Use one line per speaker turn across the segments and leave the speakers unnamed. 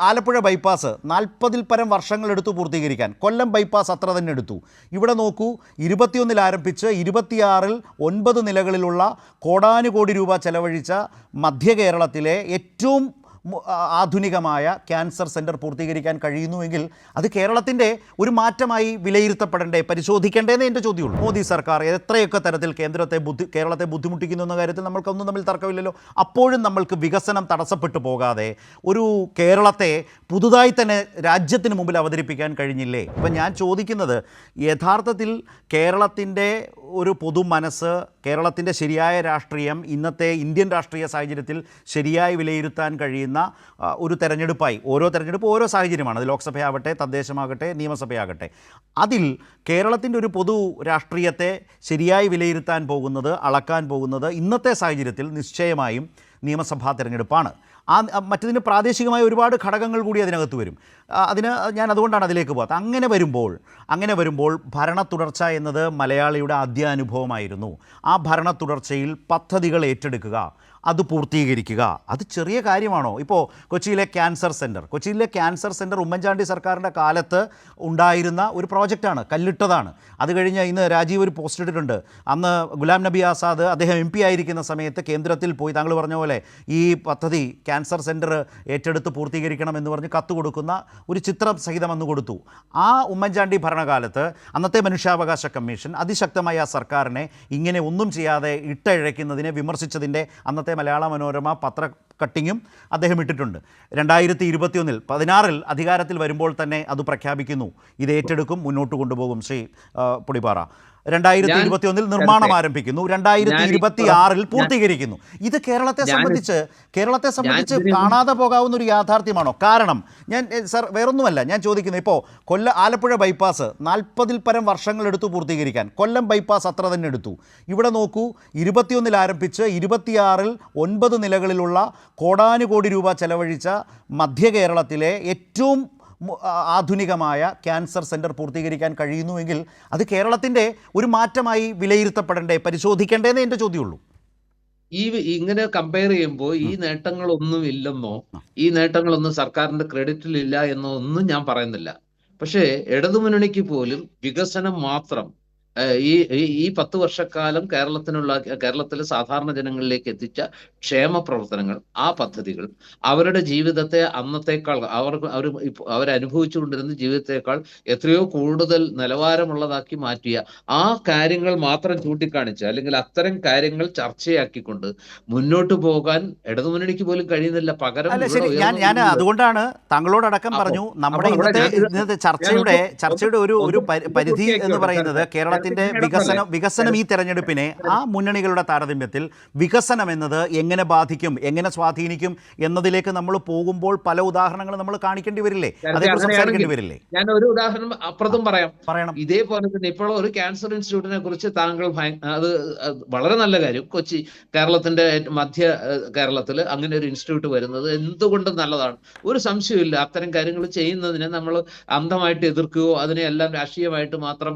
Alappuzha bypass നാൽപ്പതിൽ പരം വർഷങ്ങളെടുത്തു പൂർത്തീകരിക്കാൻ. കൊല്ലം ബൈപ്പാസ് അത്ര തന്നെ എടുത്തു. ഇവിടെ നോക്കൂ ഇരുപത്തിയൊന്നിൽ ആരംഭിച്ച് ഇരുപത്തിയാറിൽ ഒൻപത് നിലകളിലുള്ള കോടാനുകോടി രൂപ ചെലവഴിച്ച മധ്യ കേരളത്തിലെ ഏറ്റവും ആധുനികമായ ക്യാൻസർ സെന്റർ പൂർത്തീകരിക്കാൻ കഴിയുന്നുവെങ്കിൽ അത് കേരളത്തിന്റെ ഒരു മാറ്റമായി വിലയിരുത്തപ്പെടേണ്ടേ? പരിശോധിക്കേണ്ടേന്ന് എന്റെ ചോദ്യമുള്ളൂ. മോദി സർക്കാർ എത്രയൊക്കെ തരത്തിൽ കേന്ദ്രത്തെ ബുദ്ധി കേരളത്തെ ബുദ്ധിമുട്ടിക്കുന്നു എന്ന കാര്യത്തിൽ നമ്മൾക്കൊന്നും തമ്മിൽ തർക്കമില്ലല്ലോ. അപ്പോഴും നമ്മൾക്ക് വികസനം തടസ്സപ്പെട്ടു പോകാതെ ഒരു കേരളത്തെ പുതുതായി തന്നെ രാജ്യത്തിന് മുമ്പിൽ അവതരിപ്പിക്കാൻ കഴിഞ്ഞില്ലേ? ഇപ്പം ഞാൻ ചോദിക്കുന്നത് യഥാർത്ഥത്തിൽ കേരളത്തിന്റെ ഒരു പൊതു മനസ്സ് കേരളത്തിന്റെ ശരിയായ രാഷ്ട്രീയം ഇന്നത്തെ ഇന്ത്യൻ രാഷ്ട്രീയ സാഹചര്യത്തിൽ ശരിയായി വിലയിരുത്താൻ കഴിയുന്ന ആ, ഒരു തെരഞ്ഞെടുപ്പായി. ഓരോ തെരഞ്ഞെടുപ്പ് ഓരോ സാഹചര്യമാണ്. അത് ലോക്സഭയാവട്ടെ തദ്ദേശമാകട്ടെ നിയമസഭയാകട്ടെ. അതിൽ കേരളത്തിന്റെ ഒരു പൊതു രാഷ്ട്രീയത്തെ ശരിയായി വിലയിരുത്താൻ പോകുന്നത് അളക്കാൻ പോകുന്നത് ഇന്നത്തെ സാഹചര്യത്തിൽ നിശ്ചയമായും നിയമസഭാ തെരഞ്ഞെടുപ്പാണ്. ആ മറ്റതിന് പ്രാദേശികമായ ഒരുപാട് ഘടകങ്ങൾ കൂടി അതിനകത്ത് വരും. അതിന് ഞാൻ അതുകൊണ്ടാണ് അതിലേക്ക് പോകാത്തത്. അങ്ങനെ വരുമ്പോൾ അങ്ങനെ വരുമ്പോൾ ഭരണ തുടർച്ച എന്നത് മലയാളിയുടെ ആദ്യ അനുഭവമായിരുന്നു ആ ഭരണ തുടർച്ചയിൽ പദ്ധതികൾ ഏറ്റെടുക്കുക അത് പൂർത്തീകരിക്കുക അത് ചെറിയ കാര്യമാണോ? ഇപ്പോൾ കൊച്ചിയിലെ ക്യാൻസർ സെന്റർ കൊച്ചിയിലെ ക്യാൻസർ സെന്റർ ഉമ്മൻചാണ്ടി സർക്കാരിന്റെ കാലത്ത് ഉണ്ടായിരുന്ന ഒരു പ്രോജക്റ്റാണ് കല്ലിട്ടതാണ്. അത് കഴിഞ്ഞ് ഇന്ന് രാജീവ് ഒരു പോസ്റ്റ് ഇട്ടിട്ടുണ്ട്. അന്ന് ഗുലാം നബി ആസാദ് അദ്ദേഹം എം പി ആയിരിക്കുന്ന സമയത്ത് കേന്ദ്രത്തിൽ പോയി താങ്കൾ പറഞ്ഞ പോലെ ഈ പദ്ധതി ക്യാൻസർ സെന്റർ ഏറ്റെടുത്ത് പൂർത്തീകരിക്കണം എന്ന് പറഞ്ഞ് കത്ത് കൊടുക്കുന്ന ഒരു ചിത്രം സഹിതം അന്ന് കൊടുത്തു. ആ ഉമ്മൻചാണ്ടി ഭരണകാലത്ത് അന്നത്തെ മനുഷ്യാവകാശ കമ്മീഷൻ അതിശക്തമായ ആ സർക്കാരിനെ ഇങ്ങനെ ഒന്നും ചെയ്യാതെ ഇട്ടഴയ്ക്കുന്നതിനെ വിമർശിച്ചതിന്റെ അന്നത്തെ മലയാള മനോരമ പത്ര കട്ടിങ്ങും അദ്ദേഹം ഇട്ടിട്ടുണ്ട്. രണ്ടായിരത്തി ഇരുപത്തിയൊന്നിൽ പതിനാറിൽ അധികാരത്തിൽ വരുമ്പോൾ തന്നെ അത് പ്രഖ്യാപിക്കുന്നു. ഇത് ഏറ്റെടുക്കും മുന്നോട്ട് കൊണ്ടുപോകും ശ്രീ പുടിപാറ പൊടിപ്പാറ. രണ്ടായിരത്തി
ഇരുപത്തി
ഇരുപത്തിയൊന്നിൽ നിർമ്മാണം ആരംഭിക്കുന്നു. രണ്ടായിരത്തി ഇരുപത്തി ആറിൽ പൂർത്തീകരിക്കുന്നു. ഇത് കേരളത്തെ സംബന്ധിച്ച് കേരളത്തെ സംബന്ധിച്ച് കാണാതെ പോകാവുന്ന ഒരു യാഥാർത്ഥ്യമാണോ? കാരണം ഞാൻ സാർ സർ വേറൊന്നുമല്ല ഞാൻ ചോദിക്കുന്നത് ഇപ്പോൾ കൊല്ല ആലപ്പുഴ ബൈപ്പാസ് നാൽപ്പതിൽ പരം വർഷങ്ങളെടുത്തു പൂർത്തീകരിക്കാൻ. കൊല്ലം ബൈപ്പാസ് അത്ര തന്നെ എടുത്തു. ഇവിടെ നോക്കൂ ഇരുപത്തിയൊന്നിൽ ആരംഭിച്ച് ഇരുപത്തിയാറിൽ ഒൻപത് നിലകളിലുള്ള കോടാനുകോടി രൂപ ചെലവഴിച്ച മധ്യ കേരളത്തിലെ ഏറ്റവും ആധുനികമായ ക്യാൻസർ സെന്റർ പൂർത്തീകരിക്കാൻ കഴിയുന്നുവെങ്കിൽ അത് കേരളത്തിന്റെ ഒരു മാറ്റമായി വിലയിരുത്തപ്പെടേണ്ടേ? പരിശോധിക്കേണ്ടേന്നേ എന്റെ ചോദ്യമുള്ളൂ.
ഈ ഇങ്ങനെ കമ്പയർ ചെയ്യുമ്പോൾ ഈ നേട്ടങ്ങളൊന്നും ഇല്ലെന്നോ ഈ നേട്ടങ്ങളൊന്നും സർക്കാരിന്റെ ക്രെഡിറ്റിൽ ഇല്ല എന്നോ ഒന്നും ഞാൻ പറയുന്നില്ല. പക്ഷേ ഇടതുമുന്നണിക്ക് പോലും വികസനം മാത്രം ഈ ഈ- പത്ത് വർഷക്കാലം കേരളത്തിനുള്ള കേരളത്തിലെ സാധാരണ ജനങ്ങളിലേക്ക് എത്തിച്ച ക്ഷേമ പ്രവർത്തനങ്ങൾ ആ പദ്ധതികൾ അവരുടെ ജീവിതത്തെ അന്നത്തേക്കാൾ അവർ അവർ അവരനുഭവിച്ചു അവരനുഭവിച്ചുകൊണ്ടിരുന്ന ജീവിതത്തെക്കാൾ എത്രയോ കൂടുതൽ നിലവാരമുള്ളതാക്കി മാറ്റിയ ആ കാര്യങ്ങൾ മാത്രം ചൂണ്ടിക്കാണിച്ച് അല്ലെങ്കിൽ അത്തരം കാര്യങ്ങൾ ചർച്ചയാക്കിക്കൊണ്ട് മുന്നോട്ട് പോകാൻ ഇടതുമുന്നണിക്ക് പോലും കഴിയുന്നില്ല. പകരം
ഞാൻ
അതുകൊണ്ടാണ്
ഞാൻ അതുകൊണ്ടാണ് താങ്കളോടടക്കം പറഞ്ഞു നമ്മുടെ ഇന്നത്തെ ചർച്ചയുടെ ചർച്ചയുടെ ഒരു ഒരു പരിധി എന്ന് പറയുന്നത്
നേരത്തെ
കേരളത്തിന്റെ വികസനം വികസനം ഈ തെരഞ്ഞെടുപ്പിനെ ആ മുന്നണികളുടെ താരതമ്യത്തിൽ വികസനം എന്നത് എങ്ങനെ ബാധിക്കും എങ്ങനെ സ്വാധീനിക്കും എന്നതിലേക്ക് നമ്മൾ പോകുമ്പോൾ പല ഉദാഹരണങ്ങൾ നമ്മൾ കാണിക്കേണ്ടി വരില്ലേ? അതേക്കുറിച്ച് സംസാരിക്കേണ്ടി വരില്ലേ?
ഞാൻ ഒരു ഉദാഹരണം അപ്പുറത്തും പറയാം.
പറയണം.
ഇതേപോലെ തന്നെ ഇപ്പോൾ ഒരു ക്യാൻസർ ഇൻസ്റ്റിറ്റ്യൂട്ടിനെ കുറിച്ച് താങ്കൾ അത് വളരെ നല്ല കാര്യം. കൊച്ചി കേരളത്തിന്റെ മധ്യ കേരളത്തിൽ അങ്ങനെ ഒരു ഇൻസ്റ്റിറ്റ്യൂട്ട് വരുന്നത് എന്തുകൊണ്ടും നല്ലതാണ്? ഒരു സംശയമില്ല അത്തരം കാര്യങ്ങൾ ചെയ്യുന്നതിനെ നമ്മൾ അന്ധമായിട്ട് എതിർക്കുകയോ അതിനെ എല്ലാം രാഷ്ട്രീയമായിട്ട് മാത്രം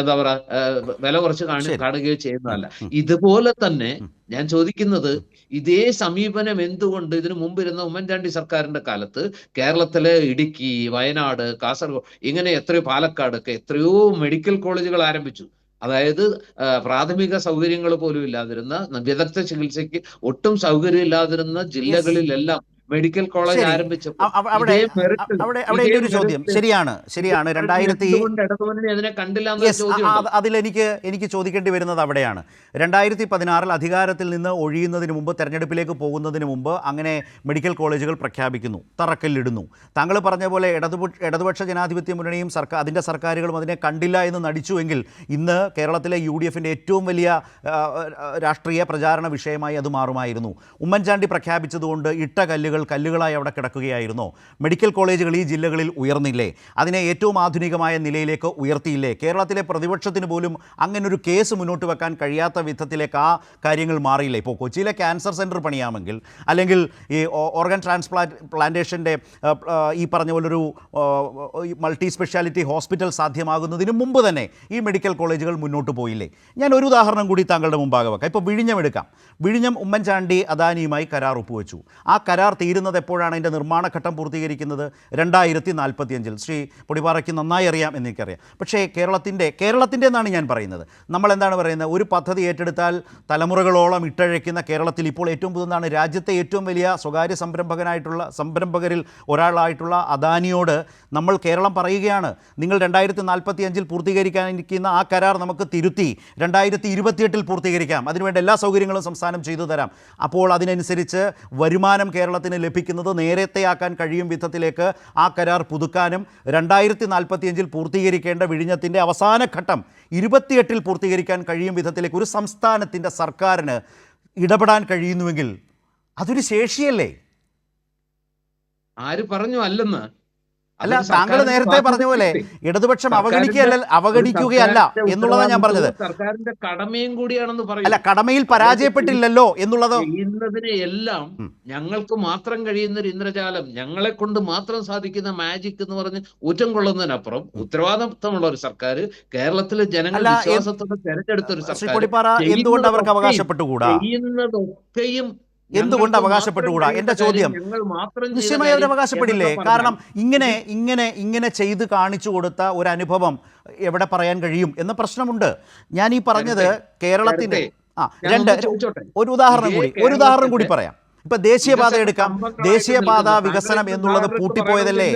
എന്താ ആ, വില കുറച്ച്. കാണുകയോ ചെയ്യുന്നതല്ല. ഇതുപോലെ തന്നെ ഞാൻ ചോദിക്കുന്നത് ഇതേ സമീപനം എന്തുകൊണ്ട് ഇതിനു മുമ്പിരുന്ന ഉമ്മൻചാണ്ടി സർക്കാരിന്റെ കാലത്ത് കേരളത്തിലെ ഇടുക്കി വയനാട് കാസർഗോഡ് ഇങ്ങനെ എത്രയോ പാലക്കാട് ഒക്കെ എത്രയോ മെഡിക്കൽ കോളേജുകൾ ആരംഭിച്ചു. അതായത് പ്രാഥമിക സൗകര്യങ്ങൾ പോലും ഇല്ലാതിരുന്ന വിദഗ്ധ ചികിത്സയ്ക്ക് ഒട്ടും സൗകര്യം ഇല്ലാതിരുന്ന ജില്ലകളിലെല്ലാം മെഡിക്കൽ കോളേജ്. ആരംഭിച്ചപ്പോൾ
ചോദ്യം. ശരിയാണ് ശരിയാണ്. രണ്ടായിരത്തി അതിലെനിക്ക് എനിക്ക് ചോദിക്കേണ്ടി വരുന്നത് അവിടെയാണ്. രണ്ടായിരത്തി പതിനാറിൽ അധികാരത്തിൽ നിന്ന് ഒഴിയുന്നതിന് മുമ്പ് തെരഞ്ഞെടുപ്പിലേക്ക് പോകുന്നതിന് മുമ്പ് അങ്ങനെ മെഡിക്കൽ കോളേജുകൾ പ്രഖ്യാപിക്കുന്നു തറക്കല്ലിടുന്നു. താങ്കൾ പറഞ്ഞ പോലെ ഇടതുപക്ഷ ഇടതുപക്ഷ ജനാധിപത്യ മുന്നണിയും സർക്കാർ അതിന്റെ സർക്കാരുകളും അതിനെ കണ്ടില്ല എന്ന് നടിച്ചുവെങ്കിൽ ഇന്ന് കേരളത്തിലെ യു ഡി എഫിന്റെ ഏറ്റവും വലിയ രാഷ്ട്രീയ പ്രചാരണ വിഷയമായി അത് മാറുമായിരുന്നു. ഉമ്മൻചാണ്ടി പ്രഖ്യാപിച്ചതുകൊണ്ട് ഇട്ട കല്ലുകൾ കല്ലുകളായി അവിടെ കിടക്കുകയായിരുന്നോ. മെഡിക്കൽ കോളേജുകൾ ഈ ജില്ലകളിൽ ഉയർന്നില്ലേ? അതിനെ ഏറ്റവും ആധുനികമായ നിലയിലേക്ക് ഉയർത്തിയില്ലേ? കേരളത്തിലെ പ്രതിപക്ഷത്തിന് പോലും അങ്ങനൊരു കേസ് മുന്നോട്ട് വെക്കാൻ കഴിയാത്ത വിധത്തിലേക്ക് ആ കാര്യങ്ങൾ മാറിയില്ലേ? ഇപ്പോൾ കൊച്ചിയിലെ ക്യാൻസർ സെന്റർ പണിയാമെങ്കിൽ അല്ലെങ്കിൽ ഈ ഓർഗൻ ട്രാൻസ്പ്ലാന്റ് പ്ലാന്റേഷന്റെ ഈ പറഞ്ഞ പോലൊരു മൾട്ടി സ്പെഷ്യാലിറ്റി ഹോസ്പിറ്റൽ സാധ്യമാകുന്നതിന് മുമ്പ് തന്നെ ഈ മെഡിക്കൽ കോളേജുകൾ മുന്നോട്ട് പോയില്ലേ? ഞാൻ ഒരു ഉദാഹരണം കൂടി താങ്കളുടെ മുമ്പാകെ വെക്കാം. ഇപ്പോൾ വിഴിഞ്ഞം എടുക്കാം. വിഴിഞ്ഞം ഉമ്മൻചാണ്ടി അദാനിയുമായി കരാർ ഒപ്പുവെച്ചു. ആ കരാർ തീരുന്നത് എപ്പോഴാണ് അതിന്റെ നിർമ്മാണഘട്ടം പൂർത്തീകരിക്കുന്നത്? രണ്ടായിരത്തി നാൽപ്പത്തിയഞ്ചിൽ ശ്രീ പൊടിപാറയ്ക്ക് നന്നായി അറിയാം എന്നെനിക്കറിയാം. പക്ഷേ കേരളത്തിന്റെ കേരളത്തിന്റെ എന്നാണ് ഞാൻ പറയുന്നത്. നമ്മൾ എന്താണ് പറയുന്നത്? ഒരു പദ്ധതി ഏറ്റെടുത്താൽ തലമുറകളോളം ഇട്ടഴയ്ക്കുന്ന കേരളത്തിൽ ഇപ്പോൾ ഏറ്റവും പുതുതാണ് രാജ്യത്തെ ഏറ്റവും വലിയ സ്വകാര്യ സംരംഭകനായിട്ടുള്ള സംരംഭകരിൽ ഒരാളായിട്ടുള്ള അദാനിയോട് നമ്മൾ കേരളം പറയുകയാണ്. നിങ്ങൾ രണ്ടായിരത്തി നാൽപ്പത്തി അഞ്ചിൽ പൂർത്തീകരിക്കാനിരിക്കുന്ന ആ കരാർ നമുക്ക് തിരുത്തി രണ്ടായിരത്തി ഇരുപത്തിയെട്ടിൽ പൂർത്തീകരിക്കാം. അതിനുവേണ്ട എല്ലാ സൗകര്യങ്ങളും സംസ്ഥാനം ചെയ്തു തരാം. അപ്പോൾ അതിനനുസരിച്ച് വരുമാനം കേരളത്തിന് ലഭിക്കുന്നത് നേരത്തെയാക്കാൻ കഴിയും വിധത്തിലേക്ക് ആ കരാർ പുതുക്കാനും രണ്ടായിരത്തി നാൽപ്പത്തിയഞ്ചിൽ പൂർത്തീകരിക്കേണ്ട വിഴിഞ്ഞത്തിന്റെ അവസാന ഘട്ടം ഇരുപത്തിയെട്ടിൽ പൂർത്തീകരിക്കാൻ കഴിയും വിധത്തിലേക്ക് ഒരു സംസ്ഥാനത്തിന്റെ സർക്കാരിന് ഇടപെടാൻ കഴിയുന്നുവെങ്കിൽ അതൊരു ശേഷിയല്ലേ?
ആര് പറഞ്ഞു അല്ലെന്ന്?
അല്ല താങ്കൾ നേരത്തെ പറഞ്ഞ പോലെ ഇടതുപക്ഷം അവഗണിക്കുകയല്ല അവഗണിക്കുകയല്ല എന്നുള്ളതാണ് ഞാൻ പറഞ്ഞത്.
സർക്കാരിന്റെ കടമയും കൂടിയാണെന്ന് പറയും.
അല്ല കടമയിൽ പരാജയപ്പെട്ടില്ലല്ലോ എന്നുള്ളത്?
ചെയ്യുന്നതിനെ എല്ലാം ഞങ്ങൾക്ക് മാത്രം കഴിയുന്ന ഒരു ഇന്ദ്രജാലം ഞങ്ങളെ കൊണ്ട് മാത്രം സാധിക്കുന്ന മാജിക് എന്ന് പറഞ്ഞ് ഊറ്റം കൊള്ളുന്നതിനപ്പുറം ഉത്തരവാദിത്തമുള്ള ഒരു സർക്കാർ കേരളത്തിലെ ജനങ്ങൾ
എ-
വിശ്വാസത്തോടെ തെരഞ്ഞെടുത്ത ഒരു സർക്കാർ
എന്തുകൊണ്ട് അവർക്ക് അവകാശപ്പെട്ടുകൂടാ?
ചെയ്യുന്നതൊക്കെയും
എന്തുകൊണ്ട് അവകാശപ്പെട്ടുകൂടാ? എന്റെ ചോദ്യം. നിശ്ചയമായി അവർ അവകാശപ്പെടില്ലേ? കാരണം ഇങ്ങനെ ഇങ്ങനെ ഇങ്ങനെ ചെയ്ത് കാണിച്ചു കൊടുത്ത ഒരു അനുഭവം എവിടെ പറയാൻ കഴിയും എന്ന പ്രശ്നമുണ്ട്. ഞാൻ ഈ പറഞ്ഞത് കേരളത്തിന്റെ ആ രണ്ട് ഒരു ഉദാഹരണം കൂടി ഒരു ഉദാഹരണം കൂടി പറയാം. ഇപ്പൊ ദേശീയപാത എടുക്കാം. ദേശീയപാത വികസനം എന്നുള്ളത് പൂട്ടിപ്പോയതല്ലേ?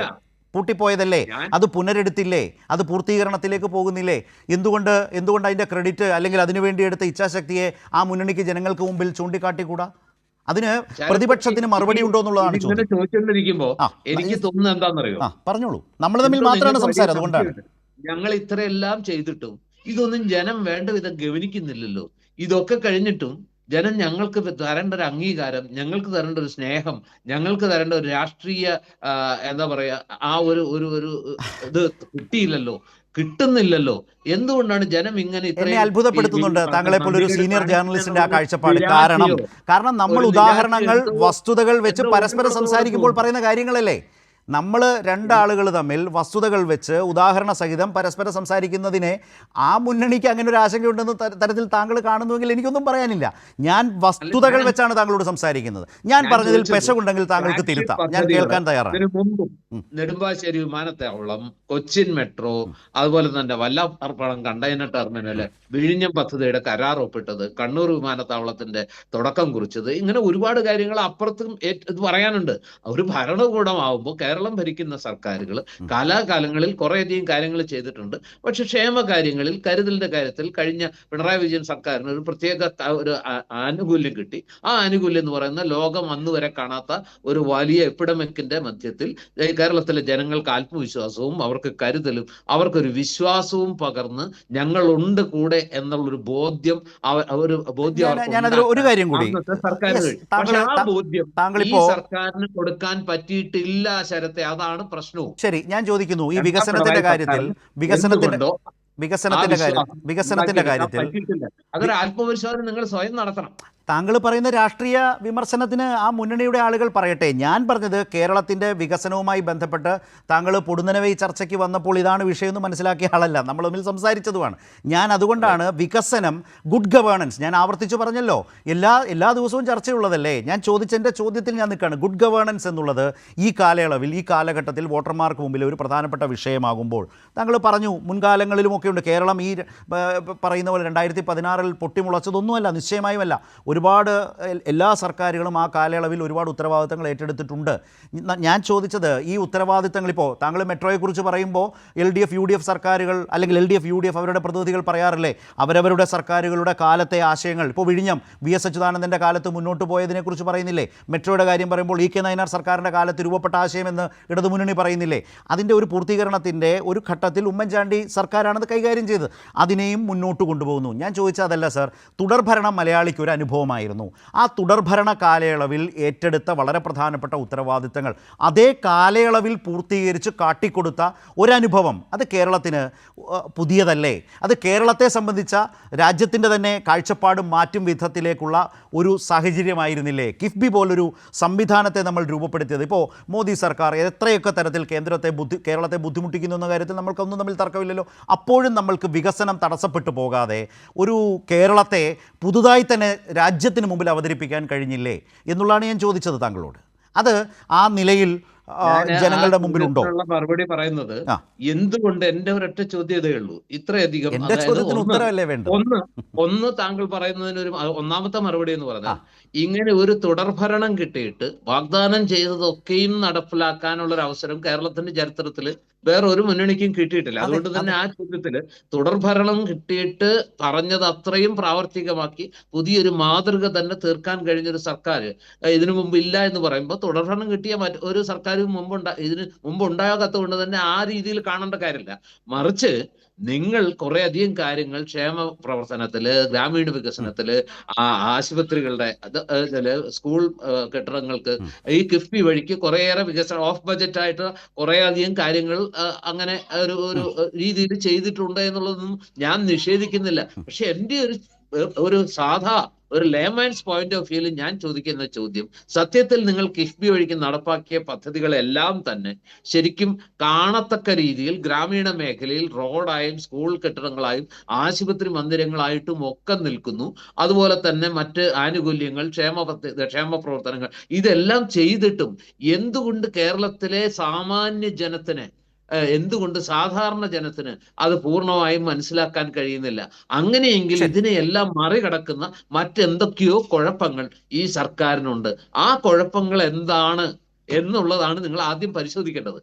പൂട്ടിപ്പോയതല്ലേ? അത് പുനരെടുത്തില്ലേ? അത് പൂർത്തീകരണത്തിലേക്ക് പോകുന്നില്ലേ? എന്തുകൊണ്ട് എന്തുകൊണ്ട് അതിന്റെ ക്രെഡിറ്റ് അല്ലെങ്കിൽ അതിനുവേണ്ടി എടുത്ത ഇച്ഛാശക്തിയെ ആ മുന്നണിക്ക് ജനങ്ങൾക്ക് മുമ്പിൽ ചൂണ്ടിക്കാട്ടിക്കൂടാ? അതിന് പ്രതിപക്ഷത്തിന് മറുപടി ഉണ്ടോ എന്നുള്ളതാണ്
ചോദിച്ചുകൊണ്ടിരിക്കുമ്പോ എനിക്ക് തോന്നുന്നത് എന്താണെന്നറിയോ?
പറഞ്ഞോളൂ. നമ്മൾ തമ്മിൽ മാത്രമാണ് സംസാരം അതുകൊണ്ടാണ്.
ഞങ്ങൾ ഇത്രയെല്ലാം ചെയ്തിട്ടും ഇതൊന്നും ജനം വേണ്ട വിധം ഗവനിക്കുന്നില്ലല്ലോ. ഇതൊക്കെ കഴിഞ്ഞിട്ടും ജനം ഞങ്ങൾക്ക് തരേണ്ട ഒരു അംഗീകാരം ഞങ്ങൾക്ക് തരേണ്ട ഒരു സ്നേഹം ഞങ്ങൾക്ക് തരേണ്ട ഒരു രാഷ്ട്രീയ എന്താ പറയാ ആ ഒരു ഒരു ഒരു ഇത് കിട്ടിയില്ലല്ലോ. കിട്ടുന്നില്ലല്ലോ. എന്തുകൊണ്ടാണ് ജനം ഇങ്ങനെ
എന്നെ അത്ഭുതപ്പെടുത്തുന്നുണ്ട്. താങ്കളെ പോലെ ഒരു സീനിയർ ജേർണലിസ്റ്റിന്റെ ആ കാഴ്ചപ്പാട് കാരണം. കാരണം നമ്മൾ ഉദാഹരണങ്ങൾ വസ്തുതകൾ വെച്ച് പരസ്പരം സംസാരിക്കുമ്പോൾ പറയുന്ന കാര്യങ്ങളല്ലേ? നമ്മൾ രണ്ടാളുകൾ തമ്മിൽ വസ്തുതകൾ വെച്ച് ഉദാഹരണ സഹിതം പരസ്പരം സംസാരിക്കുന്നതിനെ ആ മുന്നണിക്ക് അങ്ങനെ ഒരു ആശങ്കയുണ്ടെന്ന് തരത്തിൽ താങ്കൾ കാണുന്നുവെങ്കിൽ എനിക്കൊന്നും പറയാനില്ല. ഞാൻ വസ്തുതകൾ വെച്ചാണ് താങ്കളോട് സംസാരിക്കുന്നത്. ഞാൻ പറഞ്ഞതിൽ പെശകുണ്ടെങ്കിൽ താങ്കൾക്ക് തിരുത്താം. ഞാൻ കേൾക്കാൻ തയ്യാറാണ്.
നെടുമ്പാശ്ശേരി വിമാനത്താവളം കൊച്ചിൻ മെട്രോ അതുപോലെ തന്നെ വല്ലാർപ്പണം കണ്ടെയ്നർ ടെർമിനൽ വിഴിഞ്ഞം പദ്ധതിയുടെ കരാർ ഒപ്പിട്ടത് കണ്ണൂർ വിമാനത്താവളത്തിന്റെ തുടക്കം കുറിച്ചത് ഇങ്ങനെ ഒരുപാട് കാര്യങ്ങൾ അപ്പുറത്തും ഇത് പറയാനുണ്ട്. ഒരു ഭരണകൂടമാവുമ്പോൾ കേരളം ഭരിക്കുന്ന സർക്കാരുകൾ കാലാകാലങ്ങളിൽ കുറേയധികം കാര്യങ്ങൾ ചെയ്തിട്ടുണ്ട്. പക്ഷെ ക്ഷേമ കാര്യങ്ങളിൽ കരുതലിന്റെ കാര്യത്തിൽ കഴിഞ്ഞ പിണറായി വിജയൻ സർക്കാരിന് ഒരു പ്രത്യേക ഒരു ആനുകൂല്യം കിട്ടി. ആ ആനുകൂല്യം എന്ന് പറയുന്ന ലോകം അന്ന് വരെ കാണാത്ത ഒരു വലിയ എപ്പിഡമിക്കിന്റെ മധ്യത്തിൽ കേരളത്തിലെ ജനങ്ങൾക്ക് ആത്മവിശ്വാസവും അവർക്ക് കരുതലും അവർക്കൊരു വിശ്വാസവും പകർന്ന് ഞങ്ങളുണ്ട് കൂടെ എന്നുള്ളൊരു ബോധ്യം അവർ ഒരു ബോധ്യം
ഒരു കാര്യം കൂടി.
സർക്കാരിന്
താങ്കൾ-
പക്ഷെ ആ ബോധ്യം ഈ സർക്കാരിന് കൊടുക്കാൻ പറ്റിയിട്ടില്ല ശരത്തെ അതാണ് പ്രശ്നവും.
ശരി ഞാൻ ചോദിക്കുന്നു ഈ വികസനത്തിന്റെ കാര്യത്തിൽ വികസനത്തിന്റെ വികസനത്തിന്റെ
കാര്യത്തിൽ
കാര്യം വികസനത്തിന്റെ കാര്യത്തിൽ
അതൊരു ആത്മപരിശോധന നിങ്ങൾ സ്വയം നടത്തണം.
താങ്കൾ പറയുന്ന രാഷ്ട്രീയ വിമർശനത്തിന് ആ മുന്നണിയുടെ ആളുകൾ പറയട്ടെ. ഞാൻ പറഞ്ഞത് കേരളത്തിന്റെ വികസനവുമായി ബന്ധപ്പെട്ട് താങ്കൾ പൊടുന്നനവെ ചർച്ചയ്ക്ക് വന്നപ്പോൾ ഇതാണ് വിഷയം എന്ന് മനസ്സിലാക്കിയ ആളല്ല. നമ്മൾ തമ്മിൽ സംസാരിച്ചതുമാണ്. ഞാൻ അതുകൊണ്ടാണ് വികസനം ഗുഡ് ഗവേണൻസ് ഞാൻ ആവർത്തിച്ചു പറഞ്ഞല്ലോ. എല്ലാ എല്ലാ ദിവസവും ചർച്ചയുള്ളതല്ലേ? ഞാൻ ചോദിച്ചതിന്റെ ചോദ്യത്തിൽ ഞാൻ നിൽക്കുകയാണ്. ഗുഡ് ഗവേണൻസ് എന്നുള്ളത് ഈ കാലയളവിൽ ഈ കാലഘട്ടത്തിൽ വോട്ടർമാർക്ക് മുമ്പിൽ ഒരു പ്രധാനപ്പെട്ട വിഷയമാകുമ്പോൾ താങ്കൾ പറഞ്ഞു മുൻകാലങ്ങളിലുമൊക്കെയുണ്ട്. കേരളം ഈ പറയുന്ന പോലെ രണ്ടായിരത്തി പതിനാറിൽ പൊട്ടിമുളച്ചതൊന്നുമല്ല നിശ്ചയമായുമല്ല. ഒരുപാട് എല്ലാ സർക്കാരുകളും ആ കാലയളവിൽ ഒരുപാട് ഉത്തരവാദിത്തങ്ങൾ ഏറ്റെടുത്തിട്ടുണ്ട്. ഞാൻ ചോദിച്ചത് ഈ ഉത്തരവാദിത്തങ്ങൾ ഇപ്പോൾ താങ്കൾ മെട്രോയെക്കുറിച്ച് പറയുമ്പോൾ L D F U D F സർക്കാരുകൾ അല്ലെങ്കിൽ L D F U D F അവരുടെ പ്രതിനിധികൾ പറയാറില്ലേ? അവരവരുടെ സർക്കാരുകളുടെ കാലത്തെ ആശയങ്ങൾ. ഇപ്പോൾ വിഴിഞ്ഞം വി എസ് അച്യുതാനന്ദന്റെ കാലത്ത് മുന്നോട്ട് പോയതിനെക്കുറിച്ച് പറയുന്നില്ലേ? മെട്രോയുടെ കാര്യം പറയുമ്പോൾ ഇ കെ നയനാർ സർക്കാരിന്റെ കാലത്ത് രൂപപ്പെട്ട ആശയമെന്ന് ഇടതുമുന്നണി പറയുന്നില്ലേ? അതിന്റെ ഒരു പൂർത്തീകരണത്തിന്റെ ഒരു ഘട്ടത്തിൽ ഉമ്മൻചാണ്ടി സർക്കാരാണത് കൈകാര്യം ചെയ്തത്. അതിനെയും മുന്നോട്ട് കൊണ്ടുപോകുന്നു. ഞാൻ ചോദിച്ചതല്ല സർ. തുടർഭരണം മലയാളിക്ക് ഒരു അനുഭവമായിരുന്നു ആ തുടർഭരണ കാലയളവിൽ ഏറ്റെടുത്ത വളരെ പ്രധാനപ്പെട്ട ഉത്തരവാദിത്തങ്ങൾ. അതേ കാലയളവിൽ പൂർത്തീകരിച്ച് കാട്ടിക്കൊടുത്ത ഒരനുഭവം. അത് കേരളത്തിന് പുതിയതല്ലേ? അത് കേരളത്തെ സംബന്ധിച്ച രാജ്യത്തിന്റെ തന്നെ കാഴ്ചപ്പാടും മാറ്റും വിധത്തിലേക്കുള്ള ഒരു സാഹചര്യമായിരുന്നില്ലേ? കിഫ്ബി പോലൊരു സംവിധാനത്തെ നമ്മൾ രൂപപ്പെടുത്തിയത്. ഇപ്പോൾ മോദി സർക്കാർ എത്രയൊക്കെ തരത്തിൽ കേന്ദ്രത്തെ ബുദ്ധി കേരളത്തെ ബുദ്ധിമുട്ടിക്കുന്നു എന്ന കാര്യത്തിൽ നമ്മൾക്കൊന്നും തമ്മിൽ തർക്കമില്ലല്ലോ. അപ്പോഴും നമ്മൾക്ക് വികസനം തടസ്സപ്പെട്ടു പോകാതെ ഒരു കേരളത്തെ പുതുതായി തന്നെ രാജ്യത്തിന് മുമ്പിൽ അവതരിപ്പിക്കാൻ കഴിഞ്ഞില്ലേ എന്നുള്ളതാണ് ഞാൻ ചോദിച്ചത് താങ്കളോട്. അത് ആ നിലയിൽ ജനങ്ങളുടെ മുമ്പിൽ
ഉണ്ടോ മറുപടി പറയുന്നത് എന്തുകൊണ്ട് എന്റെ ഒരൊറ്റ ചോദ്യതേ ഉള്ളൂ. ഇത്രയധികം ഒന്ന് ഒന്ന് താങ്കൾ പറയുന്നതിന് ഒരു ഒന്നാമത്തെ മറുപടി എന്ന്. പറഞ്ഞാൽ ഇങ്ങനെ ഒരു തുടർഭരണം കിട്ടിയിട്ട് വാഗ്ദാനം ചെയ്തതൊക്കെയും നടപ്പിലാക്കാനുള്ള ഒരു അവസരം കേരളത്തിന്റെ ചരിത്രത്തിൽ വേറെ ഒരു മുന്നണിക്കും കിട്ടിയിട്ടില്ല.
അതെ,
അതുകൊണ്ട് തന്നെ ആ ചോദ്യത്തിൽ തുടർഭരണം കിട്ടിയിട്ട് പറഞ്ഞത് അത്രയും പ്രാവർത്തികമാക്കി പുതിയൊരു മാതൃക തന്നെ തീർക്കാൻ കഴിഞ്ഞൊരു സർക്കാർ ഇതിനു മുമ്പ് ഇല്ല എന്ന് പറയുമ്പോൾ തുടർഭരണം കിട്ടിയ മറ്റ് ഒരു സർക്കാരും മുമ്പ് ഇതിന് മുമ്പ് ഉണ്ടാകാത്തത് കൊണ്ട് തന്നെ ആ രീതിയിൽ കാണേണ്ട കാര്യമില്ല. മറിച്ച് നിങ്ങൾ കുറെ അധികം കാര്യങ്ങൾ ക്ഷേമ പ്രവർത്തനത്തിൽ ഗ്രാമീണ വികസനത്തിൽ ആ ആശുപത്രികളുടെ അത് സ്കൂൾ കെട്ടിടങ്ങൾക്ക്. ഈ കിഫ്ബി വഴിക്ക് കുറേയേറെ വികസനം ഓഫ് ബജറ്റ് ആയിട്ട് കുറെ അധികം കാര്യങ്ങൾ അങ്ങനെ ഒരു ഒരു രീതിയിൽ ചെയ്തിട്ടുണ്ട് എന്നുള്ളതൊന്നും ഞാൻ നിഷേധിക്കുന്നില്ല. പക്ഷെ എന്റെ ഒരു ഒരു സാധാ ഒരു ലേമാൻസ് പോയിന്റ് ഓഫ് വ്യൂവിൽ ഞാൻ ചോദിക്കുന്ന ചോദ്യം സത്യത്തിൽ നിങ്ങൾ കിഫ്ബി വഴിക്ക് നടപ്പാക്കിയ പദ്ധതികളെല്ലാം തന്നെ ശരിക്കും കാണത്തക്ക രീതിയിൽ ഗ്രാമീണ മേഖലയിൽ റോഡായും സ്കൂൾ കെട്ടിടങ്ങളായും ആശുപത്രി മന്ദിരങ്ങളായിട്ടും ഒക്കെ നിൽക്കുന്നു. അതുപോലെ തന്നെ മറ്റ് ആനുകൂല്യങ്ങൾ ക്ഷേമ പദ്ധതി ക്ഷേമ പ്രവർത്തനങ്ങൾ ഇതെല്ലാം ചെയ്തിട്ടും എന്തുകൊണ്ട് കേരളത്തിലെ സാമാന്യ ജനത്തിന് എന്തുകൊണ്ട് സാധാരണ ജനത്തിന് അത് പൂർണമായും മനസ്സിലാക്കാൻ കഴിയുന്നില്ല? അങ്ങനെയെങ്കിൽ. ഇതിനെയെല്ലാം മറികടക്കുന്ന മറ്റെന്തൊക്കെയോ കുഴപ്പങ്ങൾ ഈ സർക്കാരിനുണ്ട്. ആ കുഴപ്പങ്ങൾ എന്താണ് എന്നുള്ളതാണ് നിങ്ങൾ ആദ്യം പരിശോധിക്കേണ്ടത്.